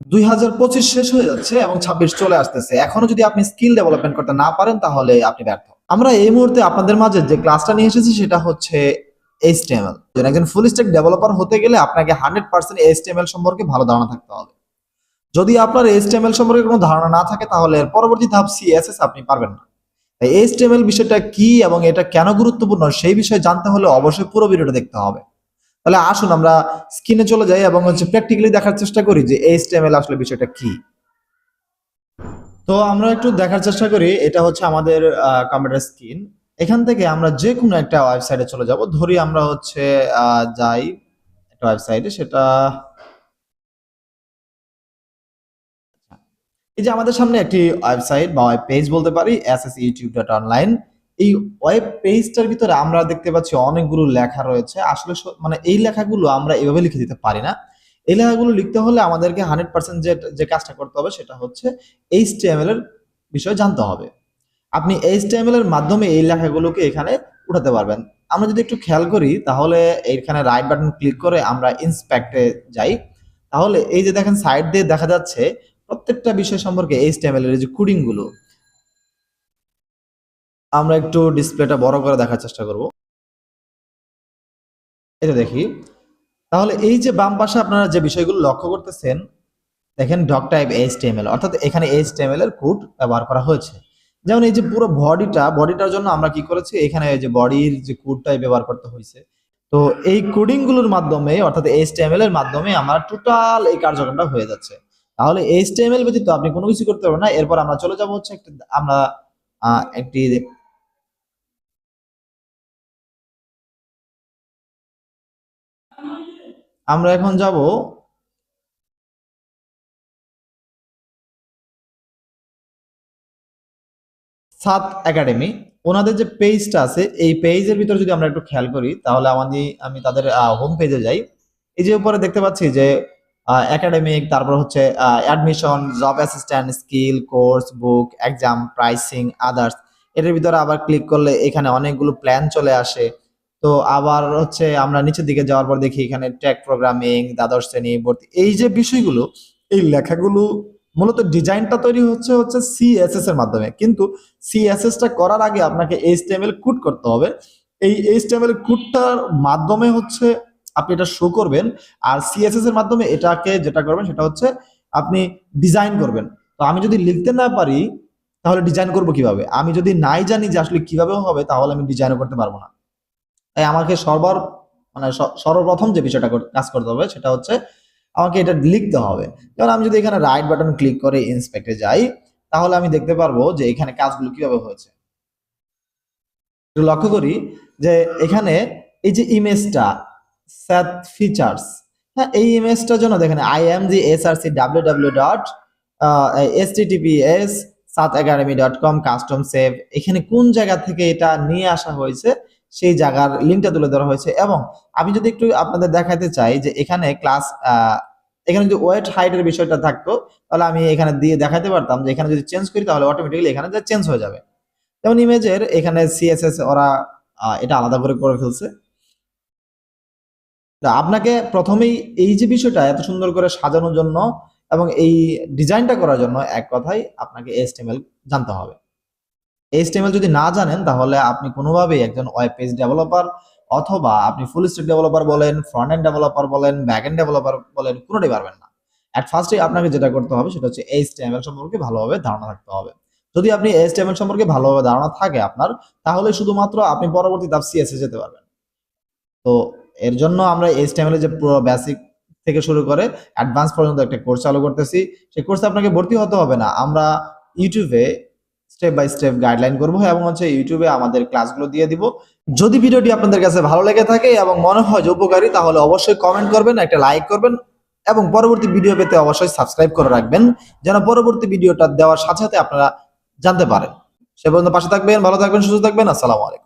দুই হাজার পঁচিশ শেষ হয়ে যাচ্ছে এবং ছাব্বিশ চলে আসতেছে। এখনও যদি আপনি স্কিল ডেভেলপমেন্ট করতে না পারেন, তাহলে আপনি ব্যর্থ। আমরা এই মুহূর্তে আপনাদের মাঝে যে ক্লাসটা নিয়ে এসেছি, সেটা হচ্ছে এইচটিএমএল একজন ফুল স্ট্যাক ডেভেলপার হতে গেলে আপনাকে হান্ড্রেড পার্সেন্ট এইচটিএমএল সম্পর্কে ভালো ধারণা থাকতে হবে। যদি আপনার এইচটিএমএল সম্পর্কে কোনো ধারণা না থাকে, তাহলে এর পরবর্তী ধাপ সিএসএস আপনি পারবেন না। এইচটিএমএল বিষয়টা কি এবং এটা কেন গুরুত্বপূর্ণ, সেই বিষয়ে জানতে হলে অবশ্যই পুরো ভিডিওটা দেখতে হবে। তাহলে আসুন আমরা স্ক্রিনে চলে যাই এবং হচ্ছে প্র্যাকটিক্যালি দেখার চেষ্টা করি যে এইচটিএমএল আসলে বিষয়টা কি। তো আমরা একটু দেখার চেষ্টা করি, এটা হচ্ছে আমাদের কম্পিউটার স্ক্রিন এখান থেকে আমরা যে কোনো একটা ওয়েবসাইটে চলে যাব। ধরি আমরা হচ্ছে যাই একটা ওয়েবসাইটে সেটা এই যে আমাদের সামনে একটি ওয়েবসাইট বা পেজ বলতে পারি S S YouTube dot online এই ওয়েব পেজটার ভিতরে আমরা দেখতে পাচ্ছি অনেকগুলো লেখা রয়েছে। আসলে মানে এই লেখাগুলো আমরা এভাবে লিখে দিতে পারি না। এই লেখাগুলো লিখতে হলে আমাদেরকে হান্ড্রেড পার্সেন্ট যে যে কাজটা করতে হবে সেটা হচ্ছে এইচটিএমএল এর বিষয়ে জানতে হবে। আপনি এইচটিএমএল এর মাধ্যমে এই লেখাগুলোকে এখানে উঠাতে পারবেন। আমরা যদি একটু খেয়াল করি, তাহলে এইখানে রাইট বাটন ক্লিক করে আমরা ইন্সপেক্টে যাই। তাহলে এই যে দেখেন সাইড দিয়ে দেখা যাচ্ছে, প্রত্যেকটা বিষয় সম্পর্কে এইচটিএমএল এর যে কোডিংগুলো আমরা একটু ডিসপ্লেটা বড় করে দেখার চেষ্টা করব। এটা দেখি। তাহলে এই যে বাম পাশে আপনারা যে বিষয়গুলো লক্ষ্য করতেছেন, দেখেন ডক টাইপ এইচটিএমএল অর্থাৎ এখানে এইচটিএমএল এর কোড ব্যবহার করা হয়েছে। যেমন এই যে পুরো বডিটা বডিটার জন্য আমরা কি করেছি, এখানে যে বডির যে কোডটাই ব্যবহার করতে হয়েছে। তো এই কোডিংগুলোর মাধ্যমে, অর্থাৎ এইচটিএমএল এর মাধ্যমে আমার টোটাল এই কার্যক্রমটা হয়ে যাচ্ছে। তাহলে এইচটিএমএল ব্যতীত আপনি কোনো কিছু করতে পারবেন না। এরপর আমরা চলে যাব হচ্ছে একটা, আমরা একটি আমরা এখন যাব সাত একাডেমি। ওনাদের যে পেজটা আছে, এই পেজের ভিতরে যদি আমরা একটু খেয়াল করি, তাহলে আমাদের, আমি তাদের হোম পেজে যাই। এই যে উপরে দেখতে পাচ্ছি যে একাডেমিক তারপর হচ্ছে admission job assistant skill course book exam pricing others এটার ভিতরে আবার ক্লিক করলে এখানে অনেকগুলো প্ল্যান চলে আসে। তো আবার হচ্ছে আমরা নিচের দিকে যাওয়ার পর দেখি এখানে টেক প্রোগ্রামিং দ্বাদশ শ্রেণি, ভর্তি। এই যে বিষয়গুলো, এই লেখাগুলো মূলত ডিজাইনটা তৈরি হচ্ছে হচ্ছে সিএসএস এর মাধ্যমে। কিন্তু সিএসএস টা করার আগে আপনাকে এইচটিএমএল কোড করতে হবে। এই এইচটিএমএল কোডটার মাধ্যমে হচ্ছে আপনি এটা শো করবেন, আর সিএসএস এর মাধ্যমে এটাকে যেটা করবেন সেটা হচ্ছে আপনি ডিজাইন করবেন। তো আমি যদি লিখতে না পারি, তাহলে ডিজাইন করব কীভাবে? আমি যদি নাই জানি যে আসলে কীভাবে হবে, তাহলে আমি ডিজাইনও করতে পারব না। তাই আমাকে সর্বর মানে সর্বপ্রথম যে বিষয়টা কাজ করতে হবে সেটা হচ্ছে আমাকে এটা লিখতে হবে। যেমন আমি যদি এখানে রাইট বাটন ক্লিক করে ইন্সপেক্টে যাই, তাহলে আমি দেখতে পারব যে এখানে কাজগুলো কীভাবে হয়েছে। লক্ষ্য করি যে এখানে এই যে ইমেজটা স্যাট ফিচার্স হ্যাঁ এই ইমেজটার জন্য দেখেন I M G S R C W W dot S TTPS সাত academy dot com custom save এখানে কোন জায়গা থেকে এটা নিয়ে আসা হয়েছে সেই জায়গার লিঙ্কটা তুলে ধরা হয়েছে। এবং আমি যদি একটু আপনাদের দেখাতে চাই যে এখানে ক্লাস এখানে যদি ওয়েট হাইটের বিষয়টা থাকতো, তাহলে আমি এখানে দিয়ে দেখাতে পারতাম যে এখানে যদি চেঞ্জ করি, তাহলে অটোমেটিক্যালি এখানে যে চেঞ্জ হয়ে যাবে। যেমন ইমেজের এখানে সিএসএস ওরা এটা আলাদা করে করে ফেলছে। আপনাকে প্রথমেই এই যে বিষয়টা এত সুন্দর করে সাজানোর জন্য এবং এই ডিজাইনটা করার জন্য এক কথাই আপনাকে এইচটিএমএল জানতে হবে। এইচটিএমএল যদি না জানেন, তাহলে আপনি কোনোভাবেই একজন ওয়েব পেজ ডেভেলপার অথবা আপনি ফুল স্ট্যাক ডেভেলপার বলেন ফ্রন্ট এন্ড ডেভেলপার বলেন ব্যাক এন্ড ডেভেলপার বলেন, কোনোটাই পারবেন না। অ্যাট ফার্স্টে আপনাকে যেটা করতে হবে, সেটা হচ্ছে এইচটিএমএল সম্পর্কে ভালোভাবে ধারণা থাকতে হবে। যদি আপনি এইচটিএমএল সম্পর্কে ভালোভাবে ধারণা থাকে আপনার, তাহলে শুধুমাত্র আপনি পরবর্তী ধাপ সিএসএ যেতে পারবেন। তো এর জন্য আমরা এইচটিএমএল এর যে পুরো বেসিক থেকে শুরু করে অ্যাডভান্স পর্যন্ত একটা কোর্স চালু করতেছি। সেই কোর্সে আপনাকে ভর্তি হতে হবে না। আমরা ইউটিউবে স্টেপ বাই স্টেপ গাইডলাইন করব এবং হচ্ছে ইউটিউবে আমাদের ক্লাসগুলো দিয়ে দিব। যদি ভিডিওটি আপনাদের কাছে ভালো লেগে থাকে এবং মনে হয় যে উপকারী, তাহলে অবশ্যই কমেন্ট করবেন, একটা লাইক করবেন এবং পরবর্তী ভিডিও পেতে অবশ্যই সাবস্ক্রাইব করে রাখবেন, যেন পরবর্তী ভিডিওটা দেওয়ার সাথে সাথে আপনারা জানতে পারেন। সে পর্যন্ত পাশে থাকবেন, ভালো থাকবেন, সুস্থ থাকবেন, আসসালামু আলাইকুম।